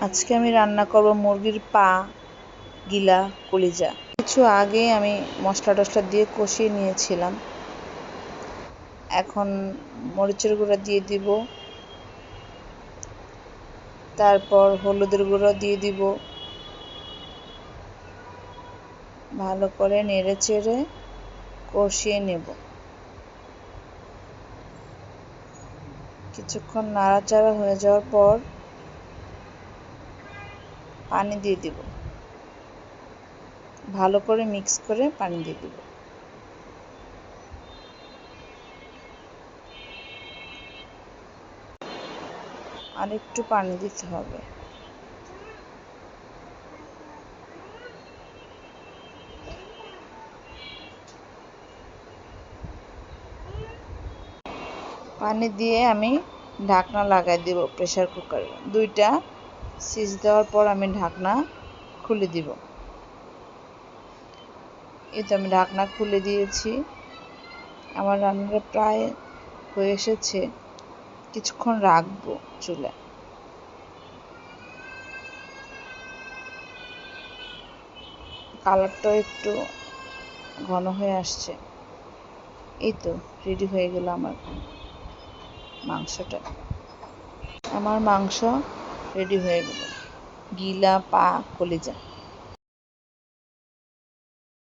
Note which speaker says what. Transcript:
Speaker 1: আজকে আমি রান্না করব মুরগির পা গিলা কলিজা। কিছু আগে আমি মশলা টশলা দিয়ে কষিয়ে নিয়েছিলাম। এখন মরিচের গুঁড়া দিয়ে দিব। তারপর হলুদের গুঁড়ো দিয়ে দিব। ভালো করে নেড়ে চেড়ে কষিয়ে নেব। কিছুক্ষণ নাড়াচাড়া হয়ে যাওয়ার পর পানি দিয়ে দিব। ভালো করে মিক্স করে পানি দিয়ে দিব। আর একটু পানি দিতে হবে। পানি দিয়ে আমি ঢাকনা লাগাই দেব প্রেসার কুকারে। দুইটা সিজ দেওয়ার পর আমি ঢাকনা খুলে দিব। এই তো আমি ঢাকনা খুলে দিয়েছি। আমার রান্নাটা প্রায় হয়ে এসেছে। কিছুক্ষণ রাখব চুলায়। কালারটাও একটু ঘন হয়ে আসছে। এই তো রেডি হয়ে গেল আমার মাংসটা। আমার মাংস রেডি হয়ে গেল। গিলা পা কলিজা।